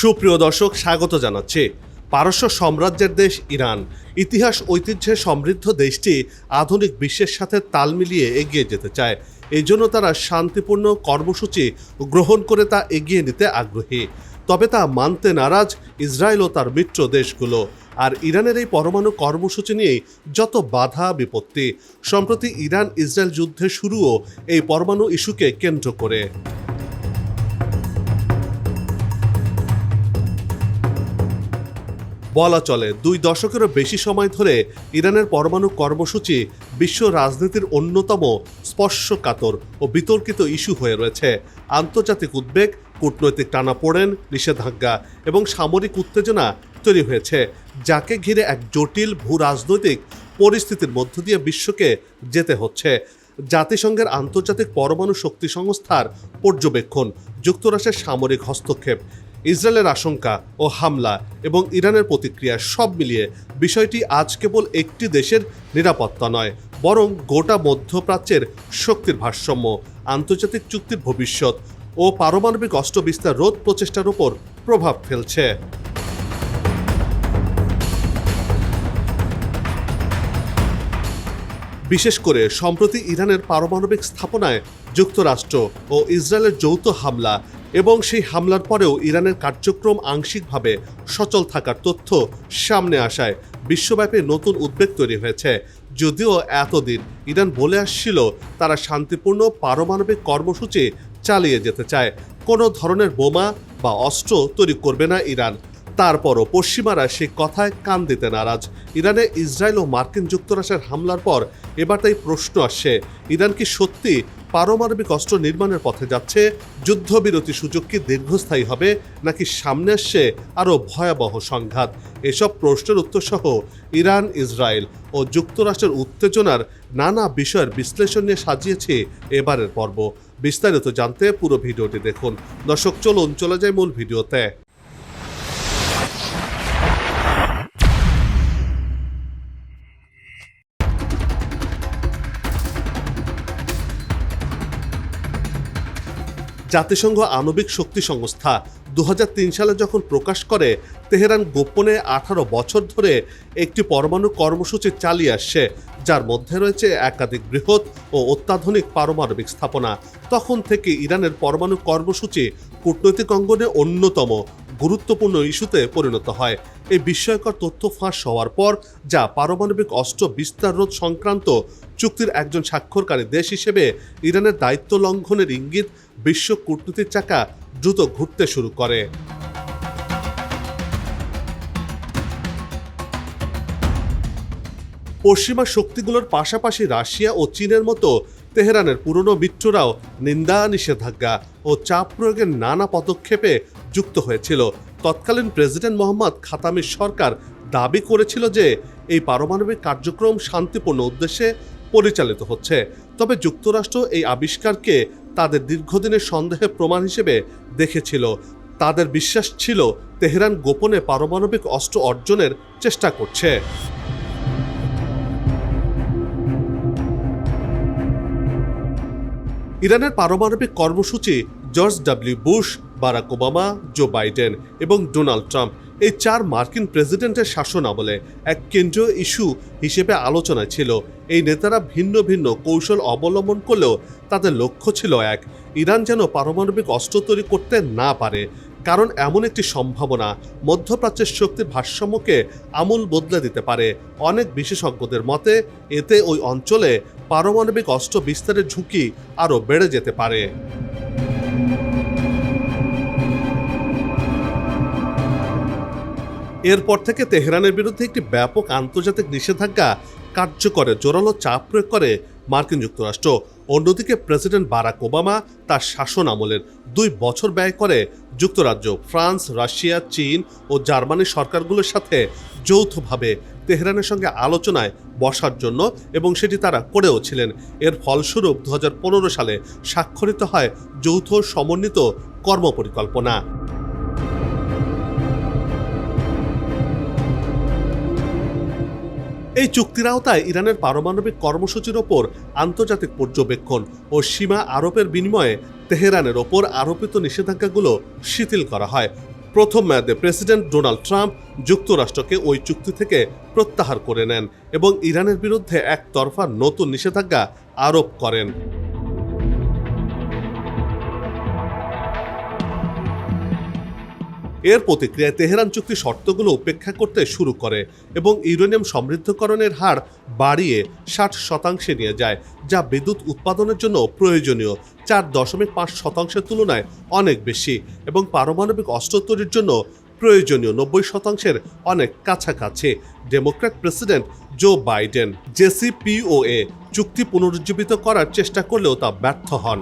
সুপ্রিয় দর্শক, স্বাগত জানাচ্ছি। পারস্য সাম্রাজ্যের দেশ ইরান। ইতিহাস, ঐতিহ্যে সমৃদ্ধ দেশটি আধুনিক বিশ্বের সাথে তাল মিলিয়ে এগিয়ে যেতে চায়। এই জন্য তারা শান্তিপূর্ণ কর্মসূচি গ্রহণ করে তা এগিয়ে নিতে আগ্রহী। তবে তা মানতে নারাজ ইসরায়েল ও তার মিত্র দেশগুলো। আর ইরানের এই পরমাণু কর্মসূচি নিয়েই যত বাধা, বিপত্তি, সম্প্রতি ইরান ইসরায়েল যুদ্ধের শুরুও এই পরমাণু ইস্যুকে কেন্দ্র করে। বলা চলে। দুই দশকেরও বেশি সময় ধরে ইরানের পরমাণু কর্মসূচি বিশ্ব রাজনীতির অন্যতম স্পর্শকাতর ও বিতর্কিত ইস্যু হয়ে রয়েছে। আন্তর্জাতিক উদ্বেগ, কূটনৈতিক টানাপোড়েন, নিষেধাজ্ঞা এবং সামরিক উত্তেজনা তৈরি হয়েছে, যাকে ঘিরে এক জটিল ভূ রাজনৈতিক পরিস্থিতির মধ্য দিয়ে বিশ্বকে যেতে হচ্ছে। জাতিসংঘের আন্তর্জাতিক পরমাণু শক্তি সংস্থার পর্যবেক্ষণ, যুক্তরাষ্ট্রের সামরিক হস্তক্ষেপ ইসরায়েলের আশঙ্কা ও হামলা এবং ইরানের প্রতিক্রিয়া সব মিলিয়ে বিষয়টি আজ কেবল একটি দেশের নিরাপত্তা নয়, বরং গোটা মধ্যপ্রাচ্যের শক্তির ভারসাম্য, আন্তর্জাতিক চুক্তির ভবিষ্যৎ ও পারমাণবিক অস্ত্র বিস্তার রোধ প্রচেষ্টার উপর প্রভাব ফেলছে। বিশেষ করে সম্প্রতি ইরানের পারমাণবিক স্থাপনায় যুক্তরাষ্ট্র ও ইসরায়েলের যৌথ হামলা এবং সেই হামলার পরেও ইরানের কার্যক্রম আংশিকভাবে সচল থাকার তথ্য সামনে আসায় বিশ্বব্যাপী নতুন উদ্বেগ তৈরি হয়েছে। যদিও এতদিন ইরান বলে আসছিল তারা শান্তিপূর্ণ পারমাণবিক কর্মসূচি চালিয়ে যেতে চায়। কোনো ধরনের বোমা বা অস্ত্র তৈরি করবে না ইরান। তারপরও পশ্চিমারা সে কথায় কান দিতে নারাজ। ইরানে ইসরায়েল ও মার্কিন যুক্তরাষ্ট্রের হামলার পর এবার তাই প্রশ্ন আসছে, ইরান কি সত্যি পারমাণবিক অস্ত্র নির্মাণের পথে যাচ্ছে, যুদ্ধবিরতি সুযোগ কি দীর্ঘস্থায়ী হবে, নাকি সামনে আসছে আরও ভয়াবহ সংঘাত? এসব প্রশ্নের উত্তর সহ ইরান, ইসরায়েল ও যুক্তরাষ্ট্রের উত্তেজনার নানা বিষয়ের বিশ্লেষণ নিয়ে সাজিয়েছে এবারের পর্ব। বিস্তারিত জানতে পুরো ভিডিওটি দেখুন। দর্শক, চলুন, চলে যায় মূল ভিডিওতে। জাতিসংঘ আণবিক শক্তি সংস্থা দু হাজার তিন সালে যখন প্রকাশ করে, তেহরান গোপনে আঠারো বছর ধরে একটি পরমাণু কর্মসূচি চালিয়ে আসছে, যার মধ্যে রয়েছে একাধিক বৃহৎ ও অত্যাধুনিক পারমাণবিক স্থাপনা। তখন থেকে ইরানের পরমাণু কর্মসূচি কূটনৈতিক অঙ্গনে অন্যতম গুরুত্বপূর্ণ ইস্যুতে পরিণত হয়। এই বিস্ময়কর তথ্য ফাঁস হওয়ার পর, যা পারমাণবিক অস্ত্র বিস্তার রোধ সংক্রান্ত চুক্তির একজন স্বাক্ষরকারী দেশ হিসেবে ইরানের দায়িত্ব লঙ্ঘনের ইঙ্গিত বিশ্ব কূটনীতির চাকা দ্রুত ঘুরতে শুরু করে। পশ্চিমা শক্তিগুলোর পাশাপাশি রাশিয়া ও চীনের মতো তেহরানের পুরনো মিত্ররাও নিন্দা, নিষেধাজ্ঞা ও চাপ প্রয়োগের নানা পদক্ষেপে যুক্ত হয়েছিল। তৎকালীন প্রেসিডেন্ট মোহাম্মদ খাতামির সরকার দাবি করেছিল যে, এই পারমাণবিক কার্যক্রম শান্তিপূর্ণ উদ্দেশ্যে পরিচালিত হচ্ছে। তবে যুক্তরাষ্ট্র এই আবিষ্কারকে তাদের দীর্ঘদিনের সন্দেহের প্রমাণ হিসেবে দেখেছিল। তাদের বিশ্বাস ছিল তেহরান গোপনে পারমাণবিক অস্ত্র অর্জনের চেষ্টা করছে। ইরানের পারমাণবিক কর্মসূচি George W Bush, Barack Obama, Joe Biden এবং ডোনাল্ড ট্রাম্প এই চার মার্কিন প্রেসিডেন্টের শাসন আমলে এক কেন্দ্রীয় ইস্যু হিসেবে আলোচনায় ছিল। এই নেতারা ভিন্ন ভিন্ন কৌশল অবলম্বন করলেও তাদের লক্ষ্য ছিল এক, ইরান যেন পারমাণবিক অস্ত্র তৈরি করতে না পারে। কারণ এমন একটি সম্ভাবনা মধ্যপ্রাচ্যের শক্তির ভারসাম্যকে আমূল বদলে দিতে পারে। অনেক বিশেষজ্ঞদের মতে, এতে ওই অঞ্চলে পারমাণবিক অস্ত্র বিস্তারের ঝুঁকি আরও বেড়ে যেতে পারে। এরপর থেকে তেহরানের বিরুদ্ধে একটি ব্যাপক আন্তর্জাতিক নিষেধাজ্ঞা কার্যকরে জোরালো চাপ প্রয়োগ করে মার্কিন যুক্তরাষ্ট্র। অন্যদিকে প্রেসিডেন্ট বারাক ওবামা তার শাসন আমলের দুই বছর ব্যয় করে যুক্তরাজ্য, ফ্রান্স, রাশিয়া, চীন ও জার্মানির সরকারগুলোর সাথে যৌথভাবে তেহরানের সঙ্গে আলোচনায় বসার জন্য এবং সেটি তারা করেও ছিলেন। এর ফলস্বরূপ দু হাজার পনেরো সালে স্বাক্ষরিত হয় যৌথ সমন্বিত কর্মপরিকল্পনা। এই চুক্তির আওতায় ইরানের পারমাণবিক কর্মসূচির ওপর আন্তর্জাতিক পর্যবেক্ষণ ও সীমা আরোপের বিনিময়ে তেহরানের ওপর আরোপিত নিষেধাজ্ঞাগুলো শিথিল করা হয়। প্রথম মেয়াদে প্রেসিডেন্ট ডোনাল্ড ট্রাম্প যুক্তরাষ্ট্রকে ওই চুক্তি থেকে প্রত্যাহার করে নেন এবং ইরানের বিরুদ্ধে একতরফা নতুন নিষেধাজ্ঞা আরোপ করেন। এর প্রতিক্রিয়ায় তেহরান চুক্তি শর্তগুলো উপেক্ষা করতে শুরু করে এবং ইউরেনিয়াম সমৃদ্ধকরণের হার বাড়িয়ে ষাট শতাংশে নিয়ে যায়, যা বিদ্যুৎ উৎপাদনের জন্য প্রয়োজনীয়। চার দশমিক পাঁচ শতাংশের তুলনায় অনেক বেশি এবং পারমাণবিক অস্ত্র তৈরির জন্য প্রয়োজনীয় নব্বই শতাংশের অনেক কাছাকাছি, Democrat President Joe Biden. JCPOA চুক্তি পুনরুজ্জীবিত করার চেষ্টা করলেও তা ব্যর্থ হন।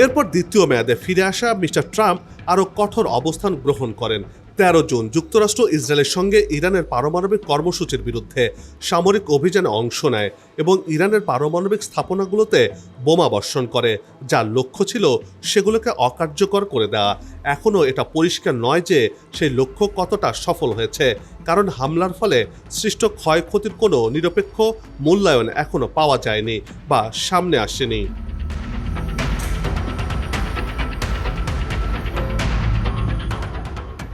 এরপর দ্বিতীয় মেয়াদে ফিরে আসা মিস্টার ট্রাম্প আরও কঠোর অবস্থান গ্রহণ করেন। তেরো জুন যুক্তরাষ্ট্র ইসরায়েলের সঙ্গে ইরানের পারমাণবিক কর্মসূচির বিরুদ্ধে সামরিক অভিযানে অংশ নেয় এবং ইরানের পারমাণবিক স্থাপনাগুলোতে বোমা বর্ষণ করে, যার লক্ষ্য ছিল সেগুলোকে অকার্যকর করে দেওয়া। এখনও এটা পরিষ্কার নয় যে সেই লক্ষ্য কতটা সফল হয়েছে, কারণ হামলার ফলে সৃষ্ট ক্ষয়ক্ষতির কোনো নিরপেক্ষ মূল্যায়ন এখনও পাওয়া যায়নি বা সামনে আসেনি।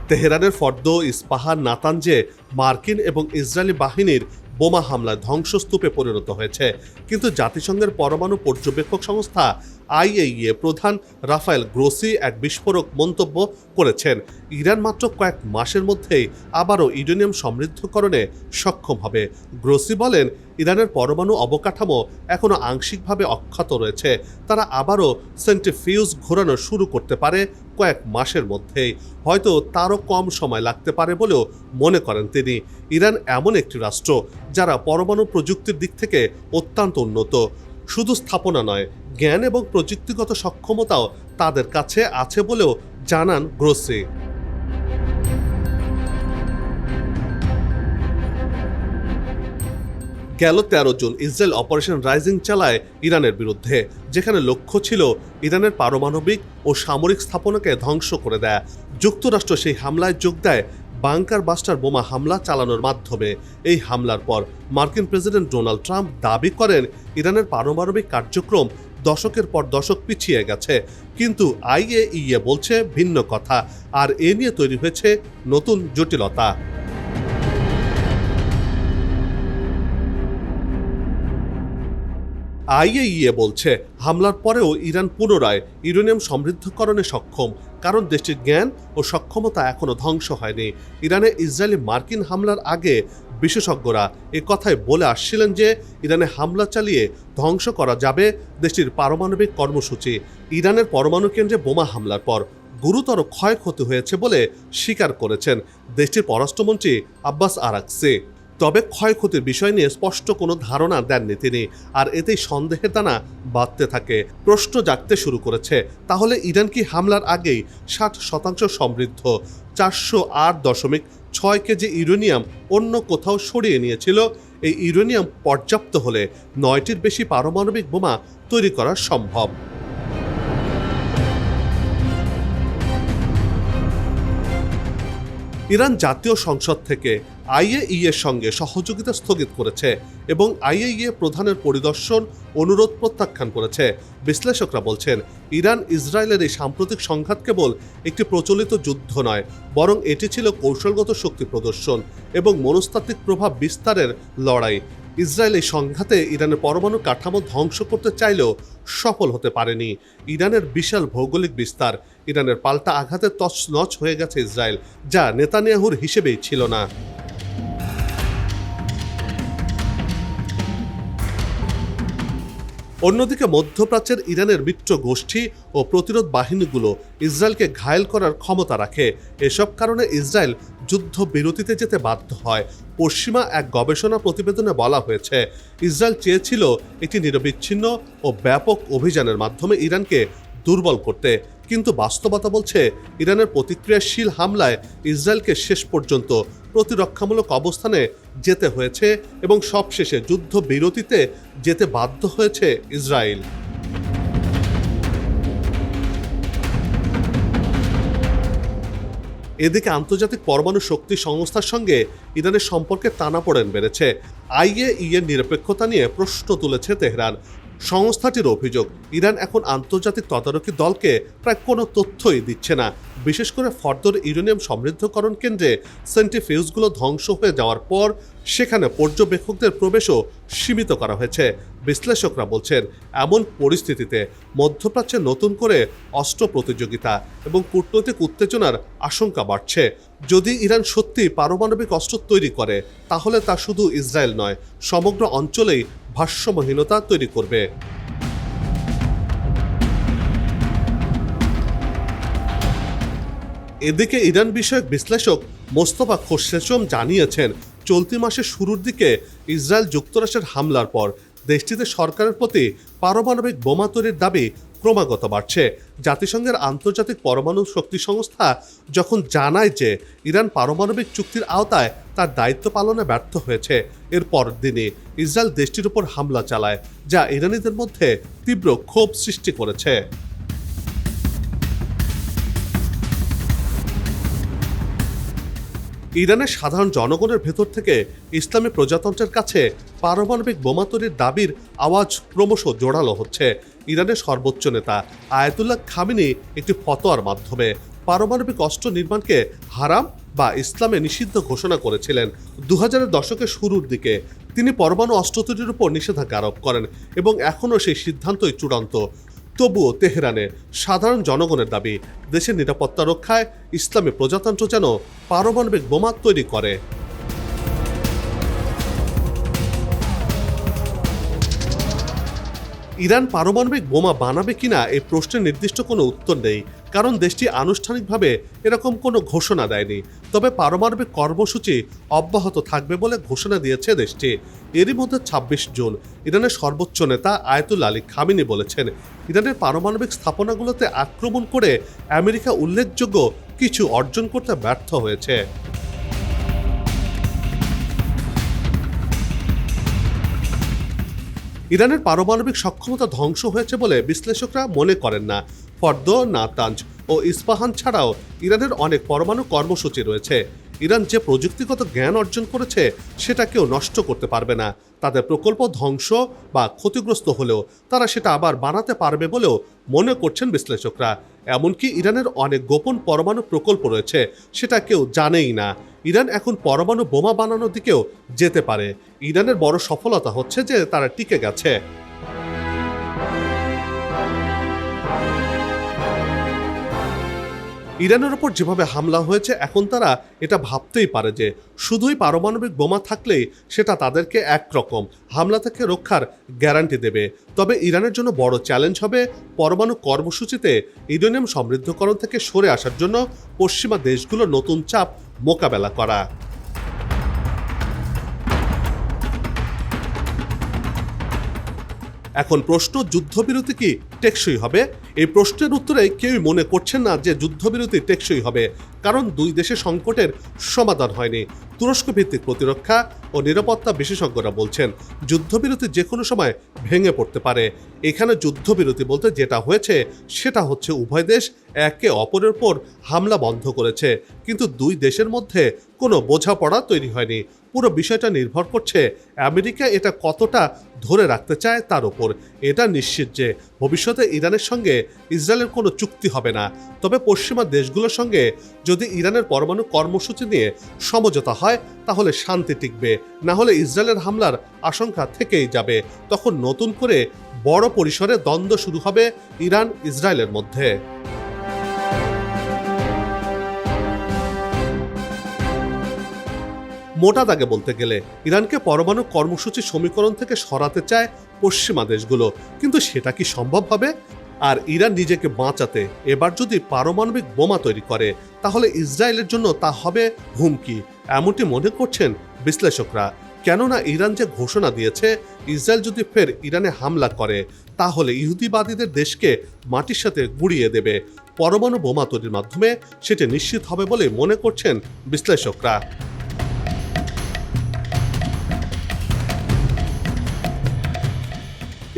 তেহরানের ফর্দ ইস্পাহান নাতানজে মার্কিন এবং ইসরায়েলি বাহিনীর বোমা হামলায় ধ্বংসস্তূপে পরিণত হয়েছে। কিন্তু জাতিসংঘের পরমাণু পর্যবেক্ষক সংস্থা আইএইএ প্রধান রাফায়েল গ্রোসি এক বিস্ফোরক মন্তব্য করেছেন। ইরান মাত্র কয়েক মাসের মধ্যেই আবারও ইউরেনিয়াম সমৃদ্ধকরণে সক্ষম হবে। গ্রোসি বলেন, ইরানের পরমাণু অবকাঠামো এখনও আংশিকভাবে অক্ষত রয়েছে। তারা আবারও সেন্টিফিউজ ঘোরানো শুরু করতে পারে কয়েক মাসের মধ্যেই। হয়তো তারও কম সময় লাগতে পারে বলেও মনে করেন তিনি। ইরান এমন একটি রাষ্ট্র, যারা পরমাণু প্রযুক্তির দিক থেকে অত্যন্ত উন্নত। শুধু স্থাপনা নয়, জ্ঞান এবং প্রযুক্তিগত সক্ষমতাও তাদের কাছে আছে বলেও জানান গ্রোসি। গেল তেরো জুন ইসরায়েল অপারেশন রাইজিং চালায় ইরানের বিরুদ্ধে, যেখানে লক্ষ্য ছিল ইরানের পারমাণবিক ও সামরিক স্থাপনাকে ধ্বংস করে দেয়। যুক্তরাষ্ট্র সেই হামলায় যোগ দেয় বাংকার বাস্টার বোমা হামলা চালানোর মাধ্যমে। এই হামলার পর মার্কিন প্রেসিডেন্ট ডোনাল্ড ট্রাম্প দাবি করেন, ইরানের পারমাণবিক কার্যক্রম দশকের পর দশক পিছিয়ে গেছে। কিন্তু আইএইএ বলছে ভিন্ন কথা, আর এ নিয়ে তৈরি হয়েছে নতুন জটিলতা। আইএইএ বলছে, হামলার পরেও ইরান পুনরায় ইউরেনিয়াম সমৃদ্ধকরণে সক্ষম, কারণ দেশটির জ্ঞান ও সক্ষমতা এখনও ধ্বংস হয়নি। ইরানে ইসরায়েলি মার্কিন হামলার আগে বিশেষজ্ঞরা এ কথাই বলে আসছিলেন যে, ইরানে হামলা চালিয়ে ধ্বংস করা যাবে দেশটির পারমাণবিক কর্মসূচি। ইরানের পরমাণু কেন্দ্রে বোমা হামলার পর গুরুতর ক্ষয়ক্ষতি হয়েছে বলে স্বীকার করেছেন দেশটির পররাষ্ট্রমন্ত্রী আব্বাস আরাকসি। তবে ক্ষয়ক্ষতির বিষয় নিয়ে স্পষ্ট কোনো ধারণা দেননি তিনি, আর এতেই সন্দেহের দানা বাড়তে থাকে। প্রশ্ন জাগতে শুরু করেছে, তাহলে ইরান কি হামলার আগেই ষাট শতাংশ সমৃদ্ধ? চারশো আট দশমিক ছয় কেজি ইউরেনিয়াম অন্য কোথাও সরিয়ে নিয়েছিল, এই ইউরেনিয়াম পর্যাপ্ত হলে নয়টির বেশি পারমাণবিক বোমা তৈরি করা সম্ভব। ইরান জাতীয় সংসদ থেকে আইএই এর সঙ্গে সহযোগিতা স্থগিত করেছে এবং আইএইএ প্রধানের পরিদর্শন, অনুরোধ প্রত্যাখ্যান করেছে। বিশ্লেষকরা বলছেন, ইরান ইসরায়েলের এই সাম্প্রতিক সংঘাত কেবল একটি প্রচলিত যুদ্ধ নয়, বরং এটি ছিল কৌশলগত শক্তি প্রদর্শন এবং মনস্তাত্ত্বিক প্রভাব বিস্তারের লড়াই। ইসরায়েল এই সংঘাতে ইরানের পরমাণু কাঠামো ধ্বংস করতে চাইলেও সফল হতে পারেনি। ইরানের বিশাল ভৌগোলিক বিস্তার, ইরানের পাল্টা আঘাতে তছনছ হয়ে গেছে ইসরায়েল, যা নেতানিয়াহুর হিসেবেই ছিল না। অন্যদিকে মধ্যপ্রাচ্যের ইরানের মিত্র গোষ্ঠী ও প্রতিরোধ বাহিনীগুলো ইসরায়েলকে ঘায়েল করার ক্ষমতা রাখে। এসব কারণে ইসরায়েল যুদ্ধ বিরতিতে যেতে বাধ্য হয়। পশ্চিমা এক গবেষণা প্রতিবেদনে বলা হয়েছে, ইসরায়েল চেয়েছিল একটি নিরবিচ্ছিন্ন ও ব্যাপক অভিযানের মাধ্যমে ইরানকে দুর্বল করতে। কিন্তু বাস্তবতা বলছে, ইরানের প্রতিক্রিয়াশীল হামলায় ইসরায়েলকে শেষ পর্যন্ত প্রতিরক্ষামূলক অবস্থানে যেতে হয়েছে এবং সবশেষে যুদ্ধ বিরতিতে যেতে বাধ্য হয়েছে ইসরায়েল। এদিকে আন্তর্জাতিক পরমাণু শক্তি সংস্থার সঙ্গে ইরানের সম্পর্কে টানাপোড়েন বেড়েছে। আইএ ইয়ের নিরপেক্ষতা নিয়ে প্রশ্ন তুলেছে তেহরান। সংস্থাটির অভিযোগ, ইরান এখন আন্তর্জাতিক তদারকি দলকে প্রায় কোনো তথ্যই দিচ্ছে না। বিশেষ করে ফর্দর ইউরেনিয়াম সমৃদ্ধকরণ কেন্দ্রে সেন্টিফিউজগুলো ধ্বংস হয়ে যাওয়ার পর সেখানে পর্যবেক্ষকদের প্রবেশও সীমিত করা হয়েছে, বিশ্লেষকরা বলছেন। এমন পরিস্থিতিতে মধ্যপ্রাচ্যে নতুন করে অস্ত্র প্রতিযোগিতা এবং কূটনৈতিক উত্তেজনার আশঙ্কা বাড়ছে। যদি ইরান সত্যি পারমাণবিক অস্ত্র তৈরি করে, তাহলে তা শুধু ইসরায়েল নয়, সমগ্র অঞ্চলেই ভারসাম্যহীনতা তৈরি করবে। এদিকে ইরান বিষয়ক বিশ্লেষক মোস্তফা খোরশেচম জানিয়েছেন, চলতি মাসের শুরুর দিকে ইসরায়েল যুক্তরাষ্ট্রের হামলার পর দেশটিতে সরকারের প্রতি পারমাণবিক বোমা তৈরির দাবি ক্রমাগত বাড়ছে। জাতিসংঘের আন্তর্জাতিক পরমাণু শক্তি সংস্থা যখন জানায় যে ইরান পারমাণবিক চুক্তির আওতায় তার দায়িত্ব পালনে ব্যর্থ হয়েছে। এরপর দিনই ইসরায়েল দেশটির উপর হামলা চালায়, যা ইরানিদের মধ্যে তীব্র ক্ষোভ সৃষ্টি করেছে। ইরানের সাধারণ জনগণের ভেতর থেকে ইসলামী প্রজাতন্ত্রের কাছে পারমাণবিক বোমা তৈরির দাবির আওয়াজ ক্রমশ জোরালো হচ্ছে। ইরানের সর্বোচ্চ নেতা আয়াতুল্লাহ খামিনি একটি ফতোয়ার মাধ্যমে পারমাণবিক অস্ত্র নির্মাণকে হারাম বা ইসলামে নিষিদ্ধ ঘোষণা করেছিলেন। দু হাজারের দশকের শুরুর দিকে তিনি পরমাণু অস্ত্র তৈরির উপর নিষেধাজ্ঞা আরোপ করেন এবং এখনও সেই সিদ্ধান্তই চূড়ান্ত। তবুও তেহরানে সাধারণ জনগণের দাবি, দেশের নিরাপত্তা রক্ষায় ইসলামী প্রজাতন্ত্র যেন পারমাণবিক বোমা তৈরি করে। ইরান পারমাণবিক বোমা বানাবে কিনা এই প্রশ্নের নির্দিষ্ট কোনো উত্তর নেই। কারণ দেশটি আনুষ্ঠানিকভাবে এরকম কোনো ঘোষণা দেয়নি। তবে পারমাণবিক কর্মসূচি অব্যাহত থাকবে বলে ঘোষণা দিয়েছে দেশটি। এরই মধ্যে ছাব্বিশ জুন ইরানের সর্বোচ্চ নেতা আয়তুল আলী খামিনি বলেছেন, ইরানের পারমাণবিক স্থাপনাগুলোতে আক্রমণ করে আমেরিকা উল্লেখযোগ্য কিছু অর্জন করতে ব্যর্থ হয়েছে। ইরানের পারমাণবিক সক্ষমতা ধ্বংস হয়েছে বলে বিশ্লেষকরা মনে করেন না। ফর্দ, নাতাঞ্জ ও ইস্পাহান ছাড়াও ইরানের অনেক পরমাণু কর্মসূচি রয়েছে। ইরান যে প্রযুক্তিগত জ্ঞান অর্জন করেছে, সেটা কেউ নষ্ট করতে পারবে না। তাদের প্রকল্প ধ্বংস বা ক্ষতিগ্রস্ত হলেও তারা সেটা আবার বানাতে পারবে বলেও মনে করছেন বিশ্লেষকরা। এমনকি ইরানের অনেক গোপন পরমাণু প্রকল্প রয়েছে, সেটা কেউ জানেই না। ইরান এখন পরমাণু বোমা বানানোর দিকেও যেতে পারে। ইরানের বড় সফলতা হচ্ছে যে তারা টিকে গেছে। ইরানের ওপর যেভাবে হামলা হয়েছে, এখন তারা এটা ভাবতেই পারে যে শুধুই পারমাণবিক বোমা থাকলেই সেটা তাদেরকে একরকম হামলা থেকে রক্ষার গ্যারান্টি দেবে। তবে ইরানের জন্য বড় চ্যালেঞ্জ হবে পরমাণু কর্মসূচিতে ইউরেনিয়াম সমৃদ্ধকরণ থেকে সরে আসার জন্য পশ্চিমা দেশগুলো নতুন চাপ মোকাবেলা করা। এখন প্রশ্ন, যুদ্ধবিরতি কি টেকসই হবে? এই প্রশ্নের উত্তরে কেউই মনে করছেন না যে যুদ্ধবিরতি টেকসই হবে, কারণ দুই দেশের সংকটের সমাধান হয়নি। তুরস্ক ভিত্তিক প্রতিরক্ষা ও নিরাপত্তা বিশেষজ্ঞরা বলছেন, যুদ্ধবিরতি যে কোনো সময় ভেঙে পড়তে পারে। এখানে যুদ্ধবিরতি বলতে যেটা হয়েছে, সেটা হচ্ছে উভয় দেশ একে অপরের উপর হামলা বন্ধ করেছে, কিন্তু দুই দেশের মধ্যে কোনো বোঝাপড়া তৈরি হয়নি। পুরো বিষয়টা নির্ভর করছে আমেরিকা এটা কতটা ধরে রাখতে চায় তার উপর এটা নিশ্চিত যে ভবিষ্যতে ইরানের সঙ্গে ইসরায়েলের কোনো চুক্তি হবে না। তবে পশ্চিমা দেশগুলোর সঙ্গে যদি ইরানের পরমাণু কর্মসূচি নিয়ে সমঝোতা হয়, তাহলে শান্তি টিকবে। না হলে ইসরায়েলের হামলার আশঙ্কা থেকেই যাবে। তখন নতুন করে বড় পরিসরে দ্বন্দ্ব শুরু হবে ইরান ইসরায়েলের মধ্যে। মোটা দাগে বলতে গেলে। ইরানকে পরমাণু কর্মসূচি সমীকরণ থেকে সরাতে চায় পশ্চিমা দেশগুলো। কিন্তু সেটা কি সম্ভব হবে? আর ইরান নিজেকে বাঁচাতে এবার যদি পারমাণবিক বোমা তৈরি করে, তাহলে ইসরায়েলের জন্য তা হবে হুমকি। এমনটি মনে করছেন বিশ্লেষকরা। কেননা ইরান যে ঘোষণা দিয়েছে, ইসরায়েল যদি ফের ইরানে হামলা করে, তাহলে ইহুদিবাদীদের দেশকে মাটির সাথে গুড়িয়ে দেবে। পরমাণু বোমা তৈরির মাধ্যমে সেটি নিশ্চিত হবে বলে মনে করছেন বিশ্লেষকরা।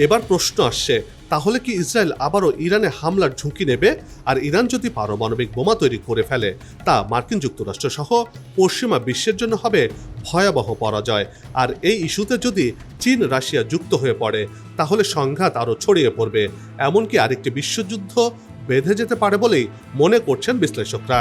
এবার প্রশ্ন আসছে, তাহলে কি ইসরায়েল আবারও ইরানে হামলার ঝুঁকি নেবে? আর ইরান যদি পারমাণবিক বোমা তৈরি করে ফেলে, তা মার্কিন যুক্তরাষ্ট্র সহ পশ্চিমা বিশ্বের জন্য হবে ভয়াবহ পরাজয়। আর এই ইস্যুতে যদি চীন রাশিয়া যুক্ত হয়ে পড়ে, তাহলে সংঘাত আরও ছড়িয়ে পড়বে। এমনকি আরেকটি বিশ্বযুদ্ধ বেঁধে যেতে পারে বলেই মনে করছেন বিশ্লেষকরা।